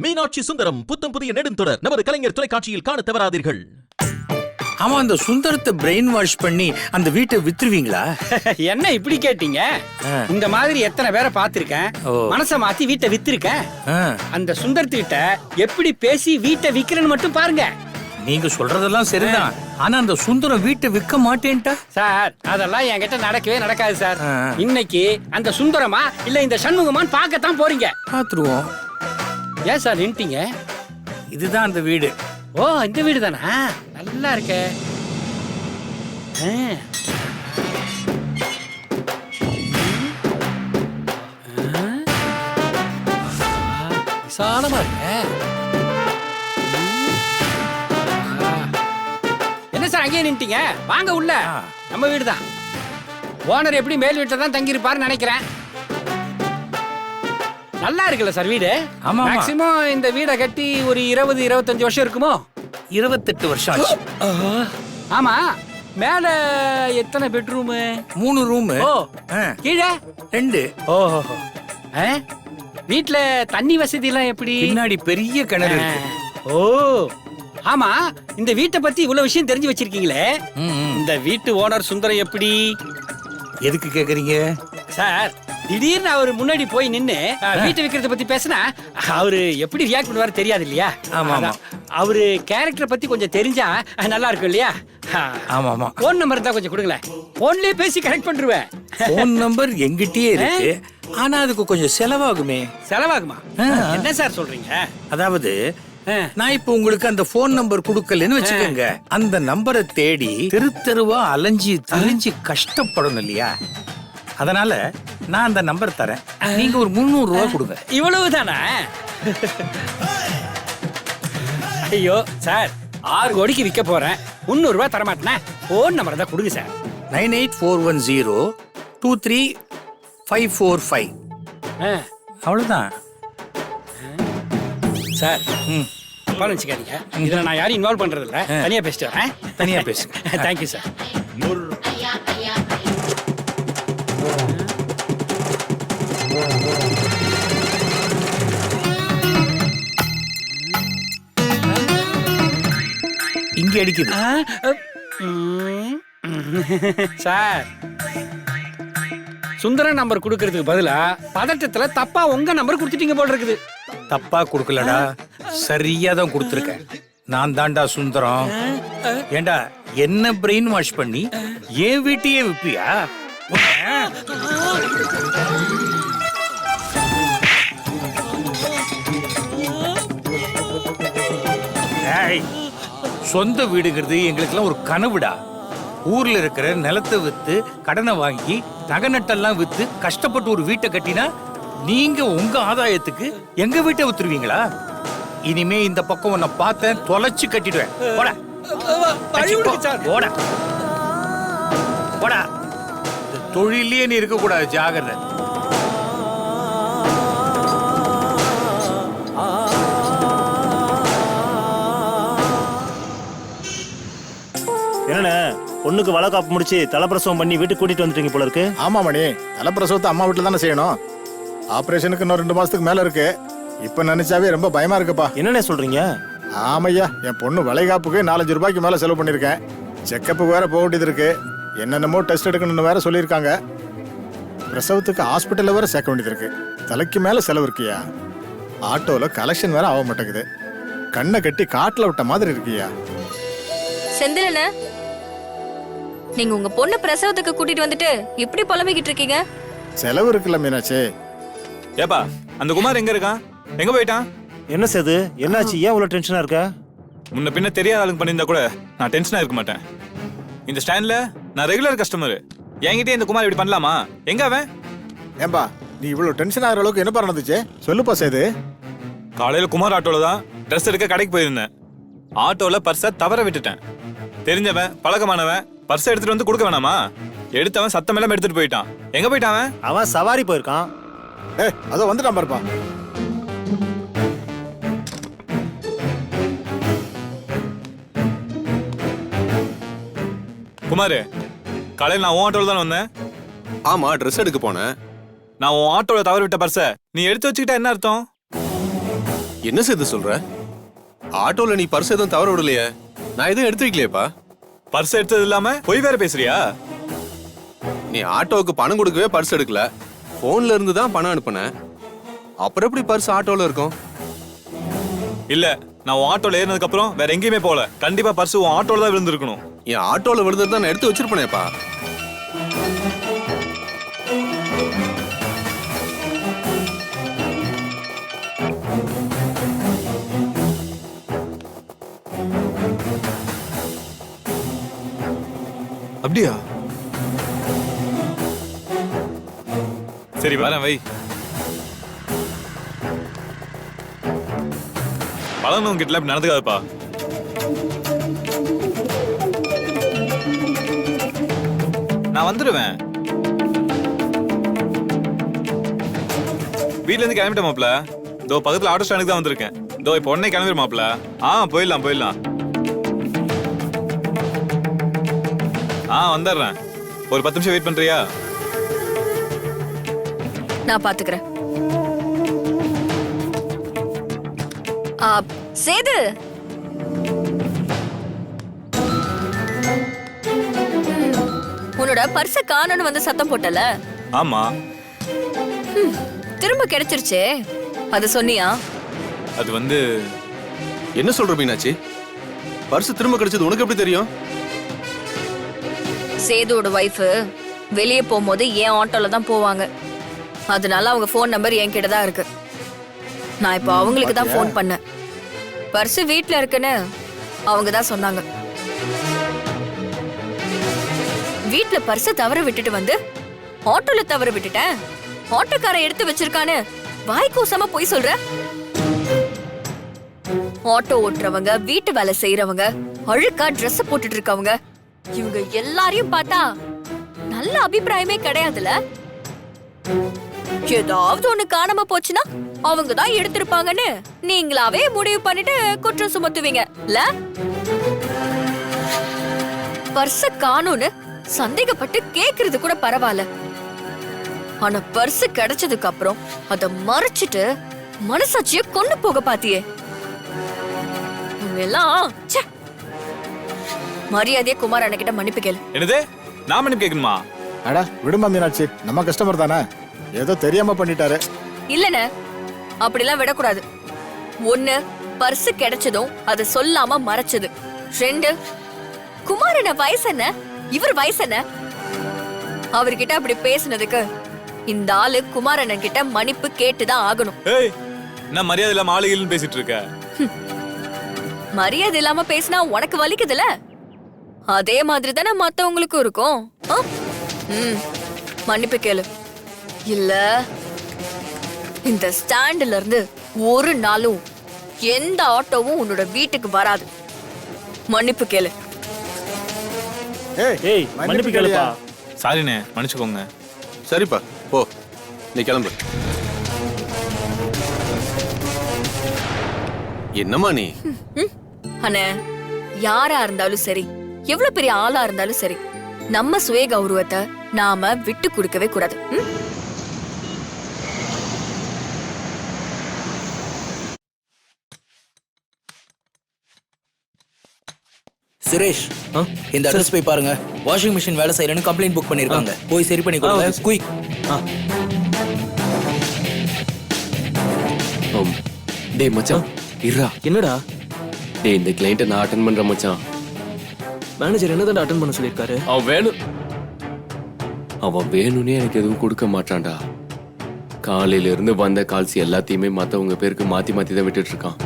மீனாட்சி சுந்தரம் புத்தம் புதிய நெடுந்தொடர். நமது கலைஞர் தொலைக்காட்சியில் காணத் தவறாதீர்கள். ஆமா அந்த சுந்தரத்தை பிரெயின் வாஷ் பண்ணி அந்த வீட்டை வித்துருவீங்களா? என்ன இப்படி கேட்டீங்க. இந்த மாதிரி எத்தனை பேரை பார்த்திருக்கேன். மனச மாத்தி வீட்டை வித்திருக்கேன். அந்த சுந்தரத்துக்கிட்ட எப்படி பேசி வீட்டை விக்கிறேன்னு மட்டும் பாருங்க. நீங்க சொல்றதெல்லாம் சரிதான். ஆனா அந்த சுந்தரம் வீட்டை விற்க மாட்டேன்ட்டா? சார் அதெல்லாம் என்கிட்ட நடக்கவே நடக்காது சார். இன்னைக்கு அந்த சுந்தரமா இல்ல இந்த சண்முகமான்னு பார்க்கத்தான் போறீங்க. பாத்துருவோம் ஏன் சார் நின்ட்டீங்க இதுதான் அந்த வீடு. ஓ இந்த வீடு தானா? நல்லா இருக்கே. ஆ. ஆ. விசாலமா இருக்க? என்ன சார் அங்கேயே நின்ட்டீங்க வாங்க உள்ள. நம்ம வீடு தான். ஓனர் எப்படி மேல் வீட்டில் தான் தங்கியிருப்பாருன்னு நினைக்கிறேன். நல்லா இருக்குல்ல சார் வீடு? ஆமா. மேக்சிமம் இந்த வீடை கட்டி ஒரு இருபது இருபத்தஞ்சு வருஷம் இருக்குமோ? இருபத்தெட்டு வருஷம் ஆச்சு. ஆமா. மேல எத்தனை பெட்ரூமு மூணு ரூமு ஓ கீழே? ரெண்டு. ஓஹோ வீட்ல தண்ணி வசதி எல்லாம் எப்படி? பின்னாடி பெரிய கிணறு இருக்கு. ஓ. ஆமா இந்த வீட்டை பத்தி இவ்வளவு விஷயம் தெரிஞ்சு வச்சிருக்கீங்களே. இந்த வீட்டு ஓனர் சுந்தரம் எப்படி? எதுக்கு கேக்குறீங்க? சார் திடீர்னு அவர் முன்னாடி போய் நின்னு வீட்டை விக்கிறத பத்தி பேசினா அவரு எப்படி ரியாக்ட் பண்ணுவாரு தெரியாது இல்லையா? ஆமா. அவரு கேரக்டரை பத்தி கொஞ்சம் தெரிஞ்சா நல்லா இருக்கும் இல்லையா? ஆமா ஆமா. போன் நம்பர் தான் கொஞ்சம் கொடுங்களேன். போன்லயே பேசி கனெக்ட் பண்ணிருவேன். போன் நம்பர் எங்கிட்டயே இருக்கு. ஆனா அதுக்கு கொஞ்சம் செலவாகுமே. செலவாகுமா. என்ன சார் சொல்றீங்க? அதாவது. நான் இப்ப உங்களுக்கு அந்த போன் நம்பர் கொடுக்கலன்னு வச்சுக்கோங்க. அந்த நம்பரை தேடி தெரு தெருவா அலைஞ்சி திரிஞ்சு கஷ்டப்படணும் இல்லையா? அதனால நான் அந்த நம்பர் தரேன். நீங்க ஒரு முந்நூறு ரூபாய் கொடுங்க. இவ்வளவு தானா ஐயோ சார் ஆறு கோடிக்கு விற்க போறேன். முந்நூறு ரூபாய் தரமாட்டேனே? போன் நம்பர் தான் கொடுங்க sir. Nine eight four one zero two three five four five. ஆ. அவ்வளோதான் சார் ம். தப்பா நினச்சிக்காதீங்க. இதுல நான் யாரையும் இன்வால்வ் பண்றது இல்ல தனியா பேசிட்டு வரேன். தனியா பேசுங்க. தேங்க்யூ சார் இங்க அடிக்குது. சார். சுந்தர நம்பர் கொடுக்கறதுக்கு பதிலா பதட்டத்துல தப்பா உங்க நம்பர் கொடுத்துட்டீங்க போல இருக்குது. தப்பா கொடுக்கலடா. சரியா தான் கொடுத்துருக்கேன் நான் தாண்டா சுந்தரம். ஏண்டா என்ன பிரெயின் வாஷ் பண்ணி என் வீட்டையே விப்பியா? ஏய், சொந்த வீடுங்கிறது எங்களுக்கெல்லாம் ஒரு கனவுடா. ஊர்ல இருக்கிற நிலத்தை வித்து கடனை வாங்கி நகை நட்டெல்லாம் வித்து கஷ்டப்பட்டு ஒரு வீட்டை கட்டினா நீங்க உங்க ஆதாயத்துக்கு எங்க வீட்டை வித்துருவீங்களா? இனிமே இந்த பக்கம் உன்னை பார்த்தேன் தொலைச்சு கட்டிடுவேன். போடா. போடா. தொழிலே நீ இருக்க கூடாது ஜாகிரதை. என்னண்ணே பொண்ணுக்கு வளகாப்பு முடிச்சு தலைப்பிரசவம் பண்ணி வீட்டுக்கு கூட்டிட்டு வந்துட்டீங்க போல இருக்கு. ஆமா மணி தலைப்பிரசவத்தை அம்மா வீட்டில் தானே செய்யணும். ஆபரேஷனுக்கு இன்னும் ரெண்டு மாசத்துக்கு மேல இருக்கு. இப்ப நினைச்சாவே ரொம்ப பயமா இருக்குப்பா. என்னண்ணே சொல்றீங்க? ஆமையா என் பொண்ணு வளைகாப்புக்கு நாலஞ்சு ரூபாய்க்கு மேல செலவு பண்ணிருக்கேன் செக்கப்புக்கு வேற போக வேண்டியது இருக்கு. என்னென்னமோ டெஸ்ட் எடுக்கணும்னு வேற சொல்லியிருக்காங்க. பிரசவத்துக்கு ஹாஸ்பிட்டல்ல வேற சேர்க்க வேண்டியது இருக்கு. தலைக்கு மேல செலவு இருக்கியா? ஆட்டோல கலெக்ஷன் வேற ஆக மாட்டேங்குது. கண்ணை கட்டி காட்டுல விட்ட மாதிரி இருக்கியா? செந்திலன நீங்க உங்க பொண்ணு பிரசவத்துக்கு கூட்டிட்டு வந்துட்டு இப்படி புலம்பிக்கிட்டு இருக்கீங்க? செலவு இருக்குல்ல மீனாட்சி. ஏப்பா அந்த குமார் எங்க இருக்கான்? எங்க போயிட்டான்? என்ன சேது? என்னாச்சு? ஏன் இவ்வளவு டென்ஷனா இருக்க? முன்ன பின்ன தெரியாத ஆளுங்க பண்ணியிருந்தா கூட நான் டென்ஷனா இருக்க மாட்டேன். இந்த ஸ்டாண்ட்ல நான் ரெகுலர் கஸ்டமர் என்கிட்டயே இந்த குமார் இப்படி பண்ணலாமா? எங்க அவன்? ஏன்பா நீ இவ்வளவு டென்ஷன் ஆகிற அளவுக்கு என்னப்பா நடந்துச்சு? சொல்லுப்பா சேது. காலையில குமார் ஆட்டோல தான் ட்ரெஸ் எடுக்க கடைக்கு போயிருந்தேன். ஆட்டோல பர்ஸை தவற விட்டுட்டேன். தெரிஞ்சவன் பழக்கமானவன் பர்ஸை எடுத்துட்டு வந்து கொடுக்க வேணாமா? எடுத்தவன் சத்தம் எல்லாம் எடுத்துட்டு போயிட்டான். எங்க போயிட்டான் அவன்? அவன் சவாரி போயிருக்கான். ஏ அதோ வந்துட்டான் பாருப்பா. குமார் காலையில் நான் உன் ஆட்டோல தானே வந்தேன்? ஆமா ட்ரெஸ் எடுக்க போனேன். நான் உன் ஆட்டோல தவற விட்ட பர்ஸை நீ எடுத்து வச்சுக்கிட்டா என்ன அர்த்தம்? என்ன சேது சொல்ற? ஆட்டோல நீ பர்ஸ் எதுவும் தவற விடலையே. நான் எதுவும் எடுத்து வைக்கலையேப்பா. பர்ஸ் எடுத்தது இல்லாம பொய் வேற பேசுறியா? நீ ஆட்டோவுக்கு பணம் கொடுக்கவே பர்ஸ் எடுக்கல. போன்ல இருந்து தான் பணம் அனுப்புனேன் அப்புறம் எப்படி பர்ஸ் ஆட்டோல இருக்கும்? இல்ல நான் உன் ஆட்டோல ஏறினதுக்கு அப்புறம் வேற எங்கேயுமே போல கண்டிப்பா பர்ஸ் உன் ஆட்டோல தான் விழுந்திருக்கணும். என் ஆட்டோல விழுந்தது தான் நான் எடுத்து வச்சிருப்பேனேப்பா. அப்படியா? சரி வரேன் வை. பழனவங்க கிட்ட இப்படி நடந்துக்காதுப்பா. நான் வந்துடுவேன் வீட்ல இருந்து கிளம்பிட்டேன் மாப்ள இதோ பக்கத்துல ஆட்டோ ஸ்டாண்டுக்கு தான் வந்திருக்கேன். இதோ இப்போ உடனே கிளம்பிடு மாப்ள ஆ போயிடலாம் போயிடலாம். ஆ வந்துடுறேன். ஒரு பத்து நிமிஷம் வெயிட் பண்றியா? நான் பாத்துக்கிறேன். சேது! உன்னோட பர்ஸ காணோன்னு வந்து சத்தம் போட்டல? ஆமா. திரும்ப கிடைச்சிருச்சே. அது சொன்னியா? அது வந்து என்ன சொல்ற மீனாட்சி? பர்ஸ் திரும்ப கிடைச்சது உனக்கு எப்படி தெரியும்? சேதுவோட ஒய்ஃப் வெளியே போகும்போது என் ஆட்டோல தான் போவாங்க. அதனால அவங்க ஃபோன் நம்பர் என்கிட்ட தான் இருக்கு. நான் இப்போ அவங்களுக்கு தான் ஃபோன் பண்ணேன். பர்ஸ் வீட்ல இருக்குன்னு அவங்க தான் சொன்னாங்க. வீட்ல பர்ஸ தவற விட்டுட்டு வந்து ஆட்டோல தவற விட்டுட்டேன். ஆட்டோக்காரன் எடுத்து வச்சிருக்கான்னு வாய் கூசாம போய் சொல்ற? ஆட்டோ ஓட்டுறவங்க வீட்டு வேலை செய்யறவங்க அழுக்கா Dress போட்டுட்டு இருக்கவங்க இவங்க எல்லாரையும் பார்த்தா நல்ல அபிப்பிராயமே கிடையாதுல? ஏதாவது ஒண்ணு காணாம போச்சுன்னா அவங்க தான் எடுத்திருப்பாங்கன்னு நீங்களாவே முடிவு பண்ணிட்டு குற்றம் சுமத்துவீங்க இல்ல? பர்ஸ காணோன்னு சந்தேகப்பட்டு கேக்குறது கூட பரவாயில்ல. ஆனா பர்ஸ் கிடைச்சதுக்கு அப்புறம் அத மறைச்சிட்டு மனசாட்சிய கொண்டு போக பாத்தியே. எல்லாம் ச்சே. மரியாதையா குமார் அண்ணகிட்ட மன்னிப்பு கேளு. என்னது? நான் மன்னிப்பு கேட்கணுமா? அடா விடுமா மீனாட்சி. நம்ம கஸ்டமர் தானே. ஏதோ தெரியாம பண்ணிட்டாரு. இல்லனே அப்படிலாம் விடக்கூடாது. ஒண்ணு பர்ஸ் கிடைச்சதும் அதை சொல்லாம மறைச்சது. ரெண்டு குமாரன வயசு என்ன? இவர் வயசு என்ன? அவர்கிட்ட அப்படி பேசுனதுக்கு இந்த ஆளு குமாரண்ணன் கிட்ட மன்னிப்பு கேட்டுதான் ஆகணும். ஏய் நான் மரியாதை இல்லாம ஆளுகள்னு பேசிட்டு இருக்க? மரியாதை இல்லாம பேசினா உனக்கு வலிக்குதுல அதே மாதிரி தானே மத்தவங்களுக்கும் இருக்கும். ஆ? ம். மன்னிப்பு கேளு. இல்ல. இந்த ஸ்டாண்ட்ல இருந்து ஒரு நாளும் எந்த ஆட்டோவும் உன்னோட வீட்டுக்கு வராது. மன்னிப்பு கேளு. ஏய் ஏய் மன்னிப்பு கேளுப்பா. சாரிண்ணே மன்னிச்சுக்கோங்க. சரிப்பா போ. நீ கிளம்பு. என்னம்மா நீ? அண்ணே யாரா இருந்தாலும் சரி. எவ்வளவு பெரிய ஆளா இருந்தாலும் சரி நம்ம சுய கௌரவத்தை நாம விட்டு கொடுக்கவே கூடாது. ம்? சுரேஷ் இந்த அட்ரஸ் போய் பாருங்க. வாஷிங் மிஷின் வேலை செய்யறேன்னு கம்ப்ளைண்ட் புக் பண்ணிருக்காங்க. போய் சரி பண்ணி கொடுங்க. குயிக் டேய் மச்சான். இருடா. என்னடா? டேய் இந்த கிளைண்ட்டை நான் அட்டன் பண்றேன் மச்சான். மேனேஜர் என்னதான் அட்டன் பண்ண சொல்லியிருக்காரு? அவன் வேணும் அவன் வேணும்னே எனக்கு எதுவும் கொடுக்க மாட்டான்டா. காலையில இருந்து வந்த கால்ஸ் எல்லாத்தையுமே மத்தவங்க பேருக்கு மாத்தி மாத்தி தான் விட்டுட்டு இருக்கான்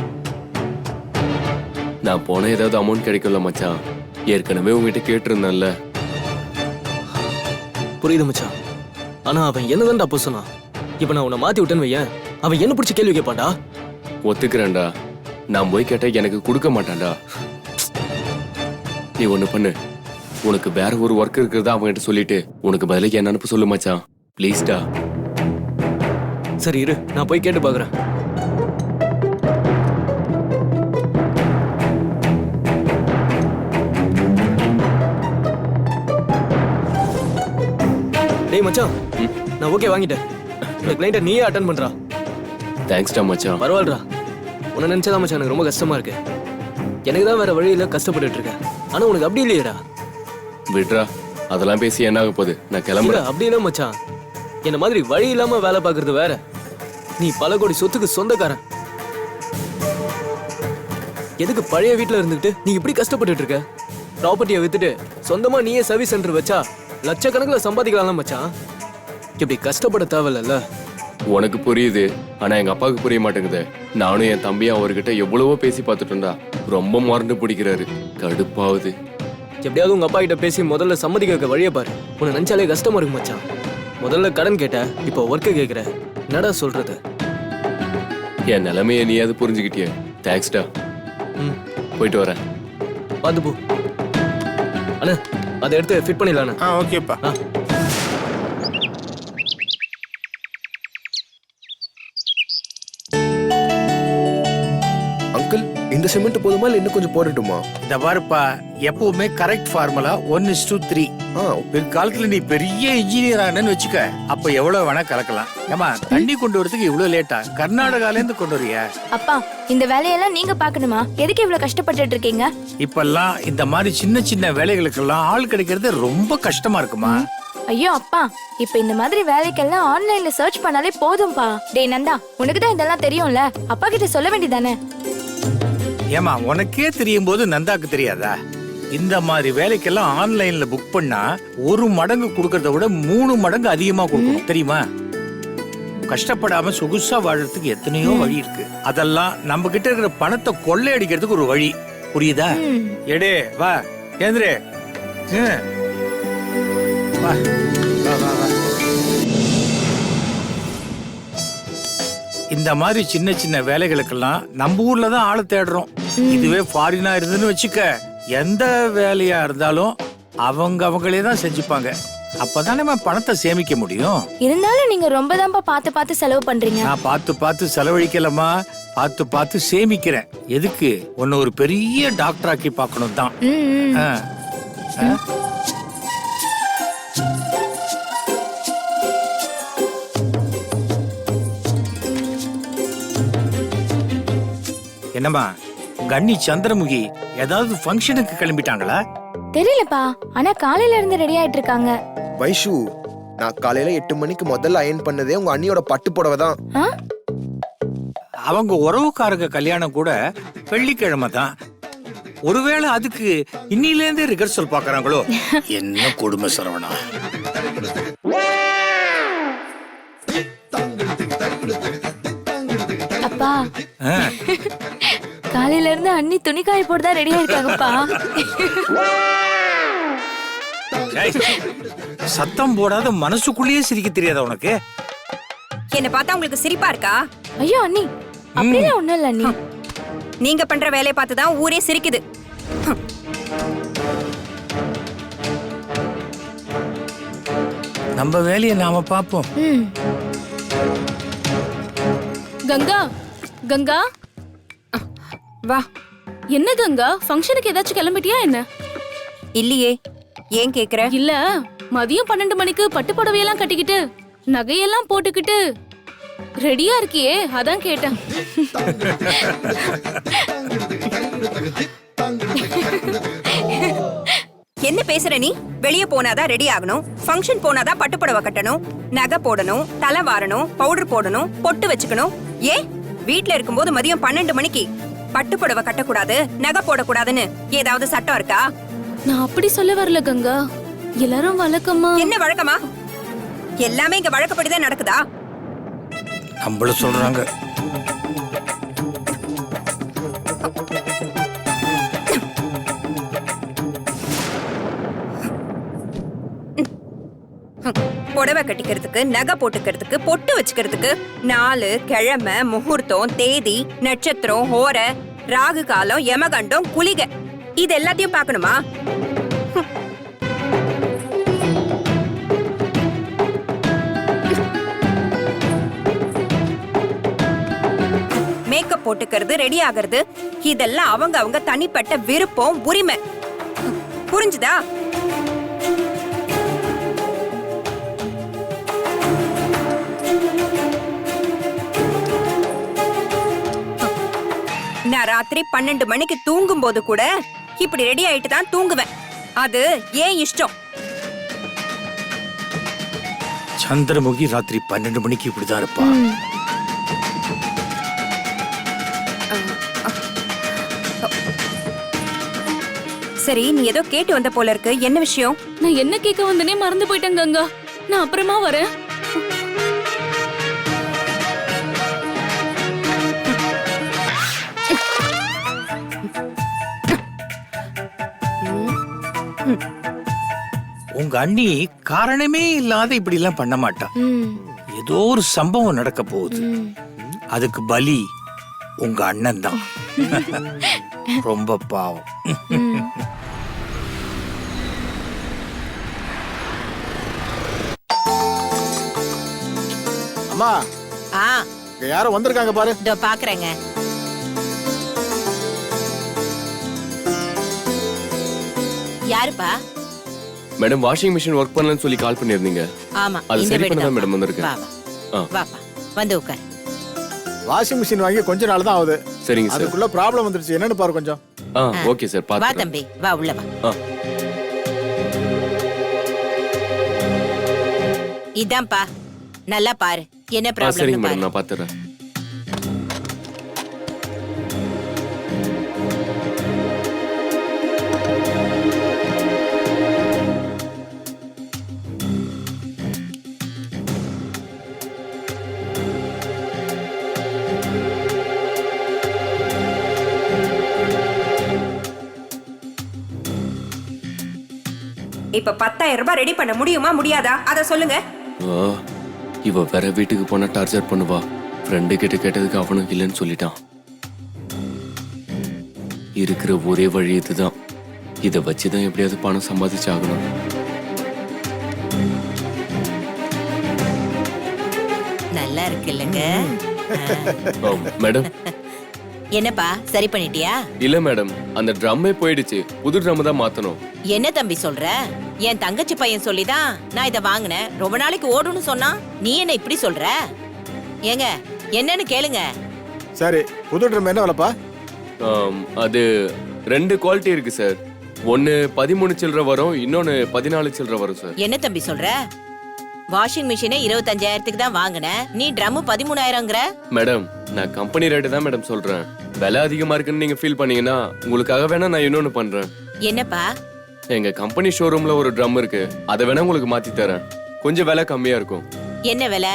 நான் போன ஏதாவது அமௌண்ட் கிடைக்கும்ல மச்சான். ஏற்கனவே உங்ககிட்ட கேட்டிருந்தேன்ல. புரியுது மச்சான். ஆனா அவன் என்னதான்டா அப்போ சொன்னான் இப்ப நான் உன்னை மாத்தி விட்டேன்னு வையேன். அவன் என்ன பிடிச்சி கேள்வி கேட்பான்டா? ஒத்துக்கிறேன்டா. நான் போய் கேட்டா எனக்கு கொடுக்க மாட்டான்டா. நீ ஒண்ணு பண்ணு. உனக்கு வேற ஒரு ஒர்க் இருக்கிறதா அவன்கிட்ட சொல்லிட்டு உனக்கு பதிலுக்கு என்ன அனுப்ப சொல்லு மச்சான். ப்ளீஸ்டா சரி இரு. நான் போய் கேட்டு பாக்குறேன். டேய் மச்சான். நான் ஓகே வாங்கிட்டேன். இந்த கிளைண்ட்டை நீயே அட்டன் பண்றா. தேங்க்ஸ்டா மச்சான். பரவாயில்லடா உன்னை நினைச்சதான் மச்சான்? எனக்கு ரொம்ப கஷ்டமா இருக்கு. எனக்கு தான் வேற வழியில கஷ்டப்பட்டுட்டு இருக்கேன் ஆனா உனக்கு அப்படி இல்லையேடா. விட்ரா அதெல்லாம் பேசி என்ன ஆக போகுது? நான் கிளம்புறேன். அப்படி இல்ல மச்சான். என்ன மாதிரி வழி இல்லாம வேலை பார்க்கறது வேற. நீ பல கோடி சொத்துக்கு சொந்தக்காரன். எதுக்கு பழைய வீட்ல இருந்துகிட்டு நீ இப்படி கஷ்டப்பட்டுட்டு இருக்க? ப்ராப்பர்ட்டியை வித்துட்டு சொந்தமா நீயே சர்வீஸ் சென்டர் வச்சா லட்சக்கணக்கில் சம்பாதிக்கலாம் மச்சான். இப்படி கஷ்டப்பட தேவையில்ல உனக்கு புரியுது. ஆனா எங்க அப்பாவுக்கு புரிய மாட்டேங்குது. நானும் என் தம்பியும் அவர்கிட்ட எவ்வளவோ பேசி பார்த்துட்டோம்டா ரொம்ப மறந்து பிடிக்கிறாரு. கடுப்பாவுது. எப்படியாவது உங்க அப்பா கிட்ட பேசி முதல்ல சம்மதிக்க வைக்க வழியை பாரு. உன்னை நினைச்சாலே கஷ்டமா இருக்கு மச்சான். முதல்ல கடன் கேட்ட இப்போ ஒர்க்கு கேட்குற என்னடா சொல்றது? என் நிலைமைய நீயாவது புரிஞ்சுக்கிட்டியே. தேங்க்ஸ்டா ம். போயிட்டு வரேன். பார்த்து போ. அண்ணா அதை எடுத்து ஃபிட் பண்ணிடலாண்ணா. ஆ ஓகேப்பா. ஆ. இந்த சிமெண்ட் போதுமா இல்ல இன்னும் கொஞ்சம் போடட்டுமா? இந்த பாருப்பா எப்பவுமே correct formula one is two three பிற்காலத்துல நீ பெரிய இன்ஜினியர் ஆனன்னு வச்சுக்க அப்ப எவ்வளவு வேணா கலக்கலாம். ஏமா தண்ணி கொண்டு வரதுக்கு இவ்வளவு லேட்டா கர்நாடகால இருந்து கொண்டு வரியா. அப்பா இந்த வேலையெல்லாம் நீங்க பாக்கணுமா எதுக்கு இவ்வளவு கஷ்டப்பட்டுட்டு இருக்கீங்க? இப்பெல்லாம் இந்த மாதிரி சின்ன சின்ன வேலைகளுக்கெல்லாம் ஆள் கிடைக்கிறது ரொம்ப கஷ்டமா இருக்குமா? ஐயோ அப்பா இப்ப இந்த மாதிரி வேலைக்கெல்லாம் ஆன்லைன்ல சர்ச் பண்ணாலே போதும்பா. டேய் நந்தா உனக்கு தான் இதெல்லாம் தெரியும்ல? அப்பா கிட்ட சொல்ல வேண்டியதானே? ஏமா உனக்கே தெரியும் போது நந்தாக்கு தெரியாதா? இந்த மாதிரி வேலைக்கெல்லாம் ஆன்லைன்ல புக் பண்ணா ஒரு மடங்கு கொடுக்கறத விட மூணு மடங்கு அதிகமா கொடுக்கணும். தெரியுமா? கஷ்டப்படாம சொகுசா வாழறதுக்கு எத்தனையோ வழி இருக்கு. அதெல்லாம் நம்ம கிட்ட இருக்கிற பணத்தை கொள்ளையடிக்கிறதுக்கு ஒரு வழி. புரியுதா? எடே வா ஏந்திரே. ம். வா வா வா வா. இந்த மாதிரி சின்ன சின்ன வேலைகளுக்கெல்லாம் நம்ம ஊர்ல தான் ஆளை தேடுறோம். இதுவே ஃபாரினா இருந்துன்னு வச்சுக்க எந்த வேலையா இருந்தாலும் அவங்க அவங்களே தான் செஞ்சுப்பாங்க. அப்பதானே நம்ம பணத்தை சேமிக்க முடியும்? இருந்தாலும் நீங்க ரொம்ப தான்ப்பா பார்த்து பார்த்து செலவு பண்றீங்க. நான் பார்த்து பார்த்து செலவழிக்கலமா பார்த்து பார்த்து சேமிக்கிறேன். எதுக்கு? உன்னை ஒரு பெரிய டாக்டர் ஆக்கி பார்க்கணும் தான். ம், ம். ஆ. ஆ? என்னம்மா? கன்னி சந்திரமுகி ஏதாவது ஃபங்க்ஷனுக்கு கிளம்பிட்டாங்களா? தெரியலப்பா ஆனா காலையில இருந்து ரெடி ஆயிட்டு இருக்காங்க. வைஷு நான் காலையில எட்டு மணிக்கு முதல்ல அயன் பண்ணதே உங்க அண்ணியோட பட்டு புடவை தான். ஆ? அவங்க உறவுக்காரங்க கல்யாணம் கூட வெள்ளிக்கிழமை தான். ஒருவேளை அதுக்கு இன்னிலேருந்தே ரிகர்சல் பாக்குறாங்களோ என்ன கொடுமை சரவணா. அப்பா. ஆ, காலையில இருந்து அண்ணி துணி காய போட்டு தான் ரெடி ஆயிருக்காங்கப்பா. ஏய், சத்தம் போடாத மனசுக்குள்ளேயே சிரிக்க தெரியாதா உனக்கு? என்ன பார்த்தா உங்களுக்கு சிரிப்பா இருக்கா? ஐயோ அண்ணி அப்படிலாம் ஒண்ணும் இல்ல அண்ணி. நீங்க பண்ற வேலையை பார்த்து தான் ஊரே சிரிக்குது. நம்ம வேலையை நாம பார்ப்போம். ம். கங்கா கங்கா. வா. என்ன கங்கா ஃபங்க்ஷனுக்கு ஏதாச்சும் கிளம்பிட்டியா என்ன? இல்லையே. ஏன் கேக்குற? இல்ல மதியம் பன்னெண்டு மணிக்கு பட்டு புடவையெல்லாம் கட்டிக்கிட்டு நகையெல்லாம் போட்டுக்கிட்டு ரெடியா இருக்கியே? அதான் கேட்டேன். என்ன பேசுற நீ? வெளிய போனாதான் ரெடி ஆகணும். ஃபங்க்ஷன் போனாதான் பட்டுப்புடவை கட்டணும். நகை போடணும் தலை வாரணும் பவுடர் போடணும் பொட்டு வச்சுக்கணும். ஏன்? வீட்ல இருக்கும்போது மதியம் பன்னெண்டு மணிக்கு பட்டுப்புடவை கட்டக்கூடாது நகை போடக்கூடாதுன்னு ஏதாவது சட்டம் இருக்கா? நான் அப்படி சொல்ல வரல கங்கா. எல்லாரும் வழக்கமா? என்ன வழக்கமா? எல்லாமே இங்க வழக்கப்படிதான் நடக்குதா? நம்மள சொல்றாங்க. புடவை கட்டிக்கிறதுக்கு நகை போட்டுக்கிறதுக்கு பொட்டு வச்சுக்கிறதுக்கு நாலு கிழமை முகூர்த்தம் தேதி நட்சத்திரம் ஹோர ராகு காலம் யமகண்டம் குளிகை. இது எல்லாத்தையும் பார்க்கணுமா? மேக்கப் போட்டுக்கிறது ரெடி ஆகிறது இதெல்லாம் அவங்க அவங்க தனிப்பட்ட விருப்பம் உரிமை. புரிஞ்சுதா? ராத்திரி பன்னெண்டு மணிக்கு தூங்கும் போது கூட இப்படி ரெடி ஆயிட்டு தான் தூங்குவேன். அது ஏன் இஷ்டம்? சந்திரமுகி ராத்திரி பன்னெண்டு மணிக்கு இப்படிதான் இருப்பா. சரி நீ ஏதோ கேட்டு வந்த போல இருக்கு. என்ன விஷயம்? நான் என்ன கேட்க வந்தனே மறந்து போயிட்டேன் கங்கா. நான் அப்புறமா வரேன். உங்க அண்ணி காரணமே இல்லாத இப்படி எல்லாம் பண்ண மாட்டா. ஏதோ ஒரு சம்பவம் நடக்க போகுது. அதுக்கு பலி உங்க அண்ணன் தான். ரொம்ப பாவம். அம்மா ஆ. இங்க யாரோ வந்திருக்காங்க பாரு. இதோ பாக்குறேங்க. யாருப்பா? மேடம் வாஷிங் மிஷின் ஒர்க் பண்ணலன்னு சொல்லி கால் பண்ணியிருந்தீங்க. ஆமா அது சரி பண்ண தான் மேடம் வந்திருக்கேன். வா வா. ஆ. வாப்பா வந்து உட்கார் வாஷிங் மிஷின் வாங்கி கொஞ்ச நாள் தான் ஆகுது. சரிங்க சார் அதுக்குள்ள ப்ராப்ளம் வந்துருச்சு. என்னன்னு பாரு கொஞ்சம். ஆ ஓகே சார் வா பார்த்து தம்பி. வா உள்ள வா. இதான்ப்பா. நல்லா பாரு. என்ன ஆ சரிங்க ப்ராப்ளம் மேடம் பாரு. நான் பார்த்துறேன் இப்ப பத்தாயிரம் ரூபாய் ரெடி பண்ண முடியுமா முடியாதா? அத சொல்லுங்க. இவ வேற வீட்டுக்கு போனா டார்ச்சர் பண்ணுவா. ஃப்ரெண்டு கிட்ட கேட்டதுக்கு அவனும் இல்லைன்னு சொல்லிட்டான். இருக்கிற ஒரே வழி இதுதான். இதை வச்சுதான் எப்படியாவது பணம் சம்பாதிச்சாகணும். நல்லா இருக்கு இல்லைங்க? மேடம் என்னப்பா சரி பண்ணிட்டியா? இல்ல மேடம் அந்த ட்ரம்மே போயிடுச்சு. புது ட்ரம் தான் மாத்தணும். என்ன தம்பி சொல்ற? என் தங்கச்சி பையன் சொல்லிதான் நான் இத வாங்கினேன். ரொம்ப நாளைக்கு ஓடும்னு சொன்னா நீ என்ன இப்படி சொல்ற? ஏங்க என்னன்னு கேளுங்க. சரி புது ட்ரம் என்ன விலைப்பா? அது ரெண்டு குவாலிட்டி இருக்கு சார். ஒன்னு பதிமூணு சில்லற வரும் இன்னொன்னு பதினாலு சில்லற வரும் சார். என்ன தம்பி சொல்ற? வாஷிங் மிஷினே இருபத்தஞ்சாயிரத்துக்கு தான் வாங்கினேன். நீ ட்ரம் பதிமூணாயிரங்கிற? மேடம் நான் கம்பெனி ரேட்டு தான் மேடம் சொல்றேன். விலை அதிகமா இருக்குன்னு நீங்க ஃபீல் பண்ணீங்கன்னா உங்களுக்காக வேணா நான் இன்னொன்னு பண்றேன். என்னப்பா? எங்க கம்பெனி ஷோரூம்ல ஒரு ட்ரம் இருக்கு. அதை வேணா உங்களுக்கு மாத்தி தரேன். கொஞ்சம் விலை கம்மியா இருக்கும். என்ன விலை?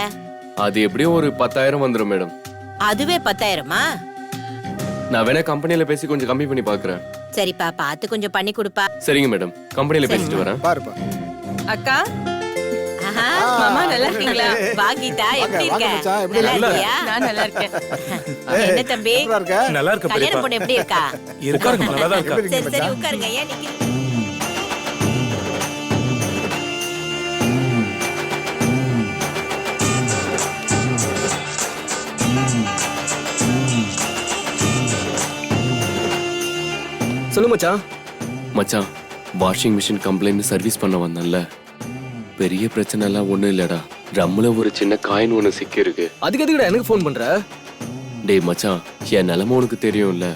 அது எப்படியும் ஒரு பத்தாயிரம் வந்துடும் மேடம் அதுவே பத்தாயிரமா? நான் வேணா கம்பெனில பேசி கொஞ்சம் கம்மி பண்ணி பாக்குறேன். சரிப்பா பார்த்து கொஞ்சம் பண்ணி கொடுப்பா. சரிங்க மேடம் கம்பெனில பேசிட்டு வரேன். பாருப்பா. அக்கா? மாமா நல்லா இருக்கீங்களா? வா கீதா எப்படி வாங்க இருக்க? மச்சான், எப்படி நல்லா இருக்க? இருக்கியா? நான் நல்லா இருக்கேன். என்ன தம்பி? எப்படிடா இருக்க? நல்லா இருக்க கல்யாணம் பொண்ணு எப்படி இருக்கா? இருக்காருங்க நல்லா தான் இருக்கா. எப்படி சரி இருக்கீங்க சரி மச்சான்? உட்காருங்க ஏன் நிக்கிறீங்க? சொல்லு மச்சான். மச்சான் வாஷிங் மிஷின் கம்ப்ளைண்ட் சர்வீஸ் பண்ண வந்தேன்ல. பெரிய பிரச்சனை எல்லாம் ஒண்ணும் இல்லடா. ட்ரம்ல ஒரு சின்ன காயின் ஒண்ணு சிக்கி இருக்கு அதுக்கு எதுக்குடா எனக்கு ஃபோன் பண்ற? டேய் மச்சான் என் நிலைமை உனக்கு தெரியும்ல.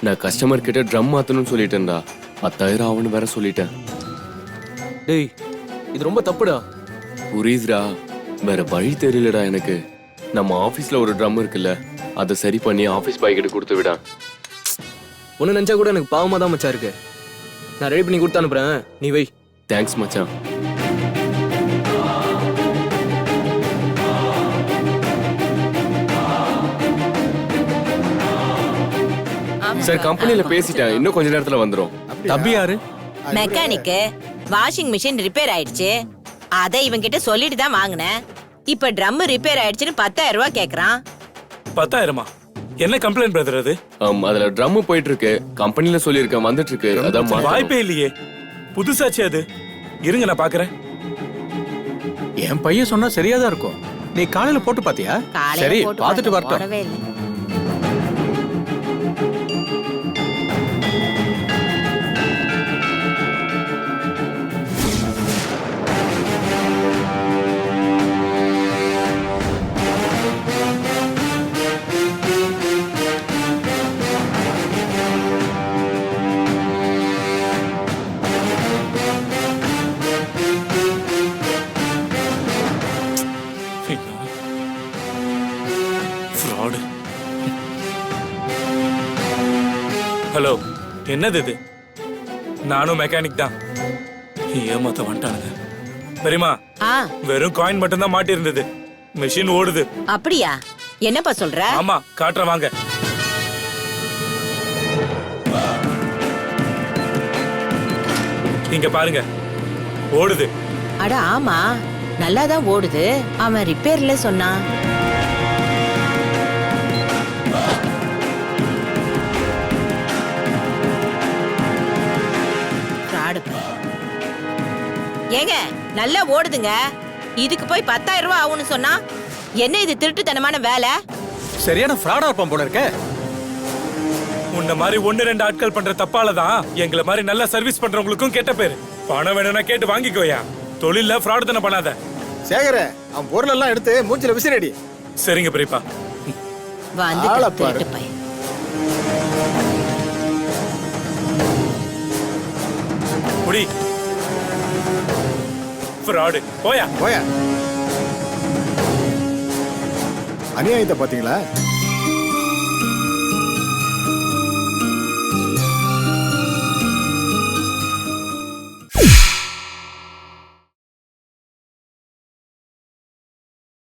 நான் கஸ்டமர் கிட்ட ட்ரம் மாத்தணும்னு சொல்லிட்டேன்டா. பத்தாயிரம் ஆகும்னு வேற சொல்லிட்டேன். டேய் இது ரொம்ப தப்புடா. புரியுதுடா. வேற வழி தெரியலடா எனக்கு. நம்ம ஆபீஸ்ல ஒரு ட்ரம் இருக்குல்ல அதை சரி பண்ணி ஆபீஸ் பாய் கிட்ட கொடுத்து விடா. ஒன்னு நினைச்சா கூட எனக்கு பாவமா தான் மச்சான் இருக்கு. நான் ரெடி பண்ணி கொடுத்து அனுப்புறேன். நீ வை. தேங்க்ஸ் மச்சான். சார் கம்பெனில பேசிட்டேன். இன்னும் கொஞ்ச நேரத்துல வந்துரும். தம்பி யாரு? மெக்கானிக்கு. வாஷிங் மிஷின் ரிப்பேர் ஆயிடுச்சு. அத இவன் கிட்ட சொல்லிட்டு தான் வாங்கினேன். இப்ப ட்ரம் ரிப்பேர் ஆயிடுச்சுன்னு பத்தாயிரம் ரூபாய் கேக்குறான். பத்தாயிரமா? என்ன கம்ப்ளைண்ட் பிரதர் அது? ஆம், அதுல ட்ரம் போயிட்டு இருக்கு கம்பெனில சொல்லியிருக்கேன் வந்துட்டு இருக்கு அதான். வாய்ப்பே இல்லையே. புதுசாச்சு அது. இருங்க நான் பாக்குறேன். என் பையன் சொன்னா சரியா தான் இருக்கும். நீ காலையில போட்டு பாத்தியா? சரி பாத்துட்டு வரட்டும். என்னது இது? நானும் மெக்கானிக் தான். ஏமாத்த வந்துட்டானுங்க. பெரியமா ஆ. வெறும் காயின் மட்டும் தான் மாட்டி இருந்தது மிஷின் ஓடுது. அப்படியா? என்னப்பா சொல்ற? ஆமா காட்டுற வாங்க. இங்க பாருங்க. ஓடுது. அட ஆமா. நல்லா தான் ஓடுது. அவன் ரிப்பேர்ல சொன்னான். ஏங்க நல்லா ஓடுதுங்க. இதுக்கு போய் பத்தாயிரம் ரூபாய் ஆகும்னு சொன்னா என்ன இது திருட்டுத்தனமான வேலை? சரியான ஃப்ராடா இருப்பான் போல இருக்க. உன்ன மாதிரி ஒண்ணு ரெண்டு ஆட்கள் பண்ற தப்பால தான் எங்களை மாதிரி நல்லா சர்வீஸ் பண்றவங்களுக்கும் கெட்ட பேரு. பணம் வேணும்னா கேட்டு வாங்கிக்கோயா. தொழில்ல ஃப்ராட் தானே பண்ணாத. சேகர அவன் பொருள் எல்லாம் எடுத்து மூஞ்சில விசிறடி. சரிங்க பெரியப்பா வந்து பையன் முடி. ஃப்ராடு போயா. போயா. அநியாயத்தை பாத்தீங்களா